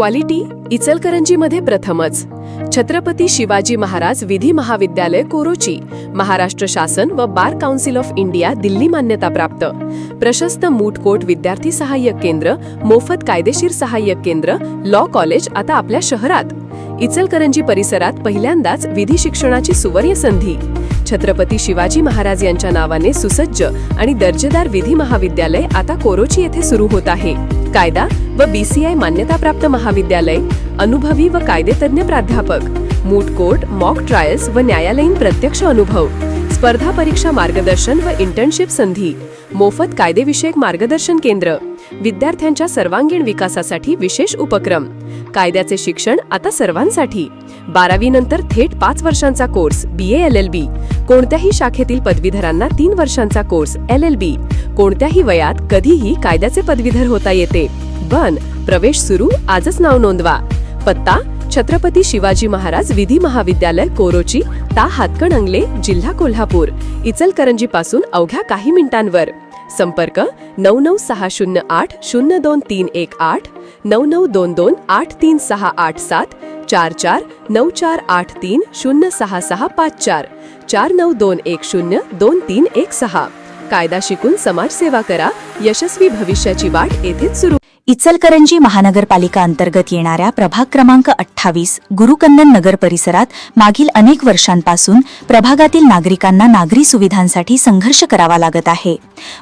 Quality इचलकरंजीमध्ये प्रथमच. छत्रपती शिवाजी महाराज विधी महाविद्यालय कोरोची महाराष्ट्र शासन व Bar Council of India Delhi मान्यताप्राप्त. प्रशस्त मूठकोट विद्यार्थी सहाय्यक केंद्र मोफत कायदेशीर सहाय्यक केंद्र लॉ कॉलेज आता आपल्या शहरात. इचलकरंजी परिसरात पहिल्यांदाच विधी शिक्षणाची सुवर्ण संधी. छत्रपती शिवाजी महाराज यांच्या नावाने सुसज्ज आणि दर्जेदार विधी महाविद्यालय आता कोरोची येथे सुरू होत आहे. कायदा व बीसीआय मान्यताप्राप्त महाविद्यालय अनुभवी व कायदेतज्ञ प्राध्यापक मूट कोर्ट मॉक ट्रायल्स व न्यायालयीन प्रत्यक्ष अनुभव स्पर्धा परीक्षा मार्गदर्शन व इंटर्नशिप संधी मोफत कायदेविषयक मार्गदर्शन केंद्र विद्यार्थ्यांच्या सर्वांगीण विकासासाठी विशेष उपक्रम कायद्याचे शिक्षण आता सर्वांसाठी. बारावी नंतर थेट पाच वर्षांचा course B L L B कोणत्याही शाखेतील पदवीधरांना तीन वर्षांचा कोर्स एल एल बी कोणत्याही वयात कधीही कायद्याचे पदवीधर होता येते. बन प्रवेश सुरू आजच नाव नोंदवा. पत्ता छत्रपती शिवाजी महाराज विधी महाविद्यालय कोरोची ता हातकणंगले जिल्हा कोल्हापूर. इचलकरंजी पासून अवघ्या काही मिनिटांवर. संपर्क नऊ नऊ सहा शून्य आठ शून्य दोन तीन एक आठ नऊ नऊ दोन दोन आठ तीन सहा आठ सात चार चार नऊ चार आठ तीन शून्य सहा सहा पाच चार चार नऊ दोन एक शून्य दोन तीन एक सहा. कायदा शिकून समाजसेवा करा. यशस्वी भविष्याची वाट येथेच सुरू इचलकरंजी महानगरपालिका अंतर्गत येणाऱ्या प्रभाग क्रमांक अठ्ठावीस गुरुकंदन नगर परिसरात मागील अनेक वर्षांपासून प्रभागातील नागरिकांना नागरी सुविधांसाठी संघर्ष करावा लागत आहे.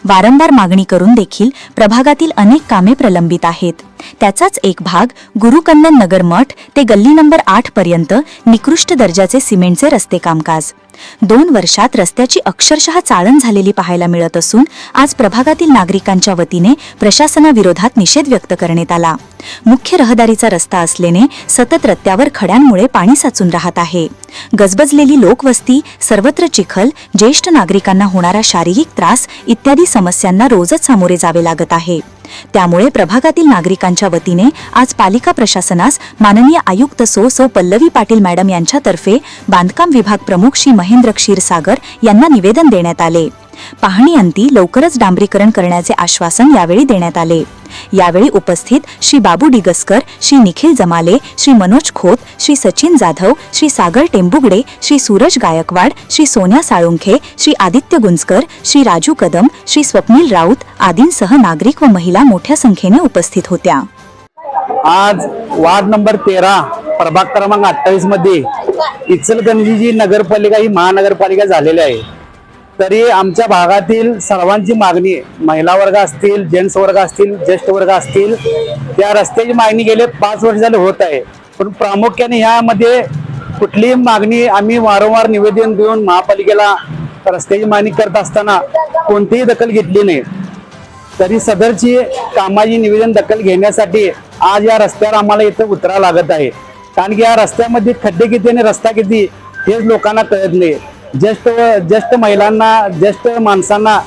वारंवार मागणी करून देखील प्रभागातील अनेक कामे प्रलंबित आहेत. त्याचाच एक भाग गुरुकन्नन नगर मठ ते गल्ली नंबर आठ पर्यंत निकृष्ट दर्जाचे सिमेंटचे रस्ते कामकाज. दोन वर्षात रस्त्याची अक्षरशः चाळण झालेली पाहायला मिळत असून आज प्रभागातील नागरिकांच्या वतीने प्रशासनाविरोधात निषेध व्यक्त करण्यात आला. मुख्य रहदारीचा रस्ता असल्याने सतत रस्त्यावर खड्यांमुळे पाणी साचून राहत आहे. गजबजलेली लोकवस्ती सर्वत्र चिखल ज्येष्ठ नागरिकांना होणारा शारीरिक त्रास इत्यादी समस्यांना रोजच सामोरे जावे लागत आहे. त्यामुळे प्रभागातील नागरिकांच्या वतीने आज पालिका प्रशासनास माननीय आयुक्त सो सो पल्लवी पाटील मॅडम यांच्यातर्फे बांधकाम विभाग प्रमुख श्री महेंद्र क्षीरसागर यांना निवेदन देण्यात आले. पाहणीअंती लवकरच डांबरीकरण करण्याचे आश्वासन यावेळी देण्यात आले. यावेळी उपस्थित श्री बाबू डिगस्कर श्री निखिल जमाले श्री मनोज खोत श्री सचिन जाधव श्री सागर टेंबुगडे श्री सूरज गायकवाड श्री सोन्या साळुंखे श्री आदित्य गुंजकर श्री राजू कदम श्री स्वप्नील राऊत आदींसह नागरिक व महिला मोठ्या संख्येने उपस्थित होत्या. आज वार्ड नंबर तेरा प्रभाग क्रमांक अठ्ठावीसमध्ये इचलकरंजी जी नगरपालिका ही महानगरपालिका झालेली आहे. तरी आमच्या भागातील सर्वांची मागणी महिला वर्ग असतील जेंट्स वर्ग असतील ज्येष्ठ वर्ग असतील त्या रस्त्याची मागणी गेले पाच वर्ष झाले होत आहे. पण प्रामुख्याने ह्यामध्ये कुठलीही मागणी आम्ही वारंवार निवेदन देऊन महापालिकेला रस्त्याची मागणी करत असताना कोणतीही दखल घेतली नाही. तरी सदरची कामाची निवेदन दखल घेण्यासाठी आज या रस्त्यावर आम्हाला इथं उतरा लागत आहे. कारण की या रस्त्यामध्ये खड्डे किती आणि रस्ता किती हेच लोकांना कळत नाही. ज्येष्ठ ज्येष्ठ महिलांना ज्येष्ठ माणसांना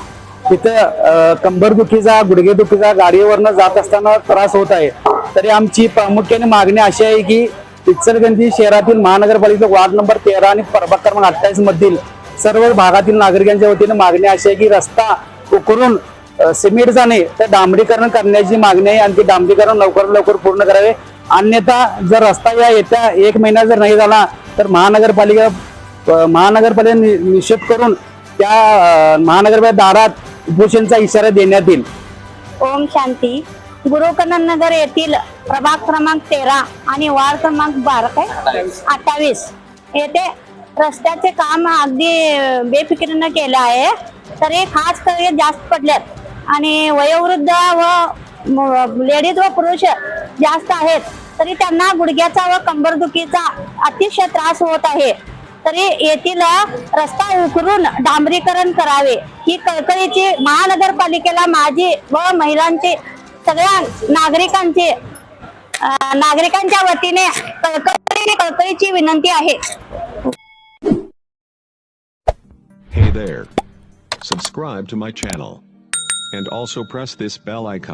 तिथं कंबरदुखीचा गुडघेदुखीचा गाडीवरनं जात असताना त्रास होत आहे. तरी आमची प्रामुख्याने मागणी अशी आहे की इचलगंजी शहरातील महानगरपालिका वार्ड नंबर तेरा आणि प्रभाग क्रमांक अठ्ठावीस मधील सर्व भागातील नागरिकांच्या वतीने मागणी अशी आहे की रस्ता उकरून सिमेंट जाणे तर डांबरीकरण करण्याची मागणी आहे आणि ते डांबरीकरण लवकरात लवकर पूर्ण करावे. अन्यथा जर रस्ता या येत्या एक महिना जर नाही झाला तर महानगरपालिका महानगरपालिकेने नि- निषेध करून त्या महानगरपालिका दारात उपोषणचा इशारा देण्यात येईल. ओम शांती. गुरुकनन नगर येथील प्रभाग क्रमांक तेरा आणि वार्ड क्रमांक बारा काय? अठ्ठावीस. येथे रस्त्याचे काम अगदी बेफिकिरीनं केलं आहे. तरी खास तरी जास्त पडल्यात. आणि वयोवृद्ध व लेडीज व पुरुष जास्त आहेत. तरी त्यांना गुडघ्याचा व कंबरदुखीचा अतिशय त्रास होत आहे. तरी येथील रस्ता उकरून डांबरीकरण करावे ही कळकळीची महानगरपालिकेला माझी व महिलांची सगळ्या नागरिकांची नागरिकांच्या वतीने कळकळी कळकळीची विनंती आहे Hey there. Subscribe to my channel. And also press this bell icon.